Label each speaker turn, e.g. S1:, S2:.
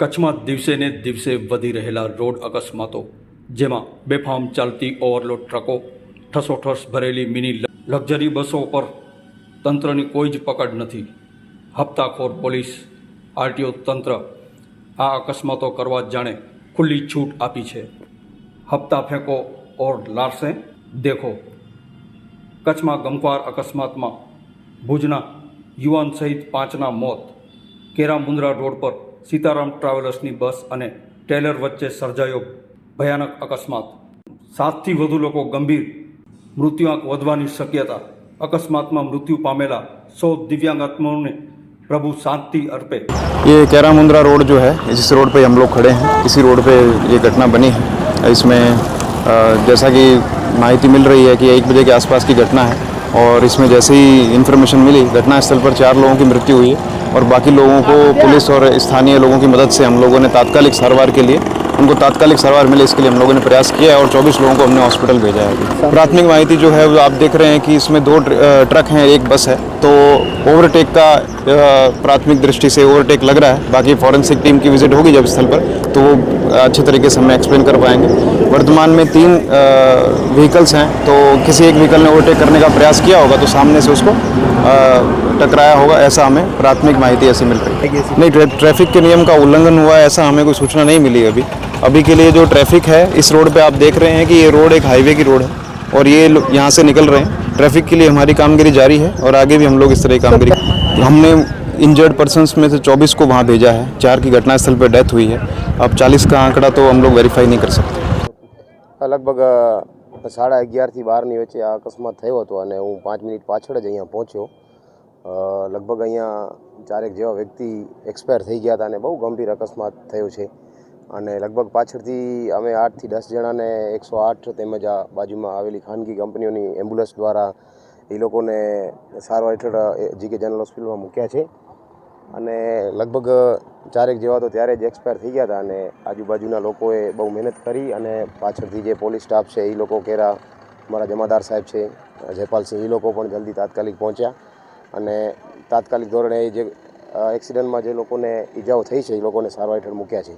S1: કચ્છમાં દિવસે ને દિવસે વધી રહેલા રોડ અકસ્માતો જેમાં બેફામ ચાલતી ઓવરલોડ ટ્રકો ઠસોઠસ ભરેલી મિની લક્ઝરી બસો પર તંત્રની કોઈ જ પકડ નથી હપ્તાખોર પોલીસ આરટીઓ તંત્ર આ અકસ્માતો કરવા જાણે ખુલ્લી છૂટ આપી છે હપ્તા ફેંકો ઓર લારસે દેખો કચ્છમાં ગમખ્વાર અકસ્માતમાં ભુજના યુવાન સહિત પાંચના મોત કેરામુંદ્રા રોડ પર सीताराम ट्रैवलर्स की बस और ट्रेलर વચ્ચે સર્જાયો ભયાનક અકસ્માત 7 થી વધુ લોકો ગંભીર મૃત્યુઆક વધવાની શક્યતા અકસ્માતમાં મૃત્યુ પામેલા સૌ દિવ્યાંગ આત્માઓને પ્રભુ શાંતિ અર્પે
S2: યે કેરામુંદરા રોડ જો હે ઇસ રોડ પે હમ લોગ ખડે હે ઇસી રોડ પે યે ઘટના બની હે ઇસમે જૈસા કી માહિતી મિલ રહી હે કી 1 બજે કે આસપાસ કી ઘટના હે ઓર ઇસમે જૈસે હી ઇન્ફોર્મેશન મિલી ઘટના સ્થળ પર 4 લોકો કી મૃત્યુ હુઈ और बाकी लोगों को पुलिस और स्थानीय लोगों की मदद से हम लोगों ने तात्कालिक सरवार के लिए उनको तात्कालिक सरवार मिले इसके लिए हम लोगों ने प्रयास किया है और 24 लोगों को हमने हॉस्पिटल भेजा है प्राथमिक माहिती जो है वो आप देख रहे हैं कि इसमें दो ट्रक हैं एक बस है तो ओवरटेक का प्राथमिक दृष्टि से ओवरटेक लग रहा है बाकी फॉरेंसिक टीम की विजिट होगी जब स्थल पर तो वो अच्छे तरीके से हमें एक्सप्लेन कर पाएंगे वर्तमान में तीन व्हीकल्स हैं तो किसी एक व्हीकल ने ओवरटेक करने का प्रयास किया होगा तो सामने से उसको टकराया होगा ऐसा हमें प्राथमिक माहिती ऐसी मिल रही है नहीं ट्रैफिक के नियम का उल्लंघन हुआ है ऐसा हमें कोई सूचना नहीं मिली अभी अभी के लिए जो ट्रैफिक है इस रोड पर आप देख रहे हैं कि ये रोड एक हाईवे की रोड है और ये यहाँ से निकल रहे हैं ट्रैफिक के लिए हमारी कामगिरी जारी है और आगे भी हम लोग इस तरह की कामगिरी हमने इंजर्ड पर्सन में से चौबीस को वहाँ भेजा है चार की घटनास्थल पर डेथ हुई है अब चालीस का आंकड़ा तो हम लोग वेरीफाई नहीं कर सकते
S3: लगभग साढ़ा अग्यार थी बार वे अकस्मात थे तो हूँ पाँच मिनिट पाचड़ अँ पहुँचो लगभग अँ चार एक जो व्यक्ति एक्सपायर थी गया था बहुत गंभीर अकस्मात थोड़े અને લગભગ પાછળથી અમે આઠથી દસ જણાને એકસો આઠ તેમજ આ બાજુમાં આવેલી ખાનગી કંપનીઓની એમ્બ્યુલન્સ દ્વારા એ લોકોને સારવાર હેઠળ જીકે જનરલ હોસ્પિટલમાં મૂક્યા છે અને લગભગ ચારેક જેવા તો ત્યારે જ એક્સપાયર થઈ ગયા હતા અને આજુબાજુના લોકોએ બહુ મહેનત કરી અને પાછળથી જે પોલીસ સ્ટાફ છે એ લોકો કેરા મારા જમાદાર સાહેબ છે જયપાલસિંહ એ લોકો પણ જલ્દી તાત્કાલિક પહોંચ્યા અને તાત્કાલિક ધોરણે જે એક્સિડન્ટમાં જે લોકોને ઈજાઓ થઈ છે એ લોકોને સારવાર હેઠળ મૂક્યા છે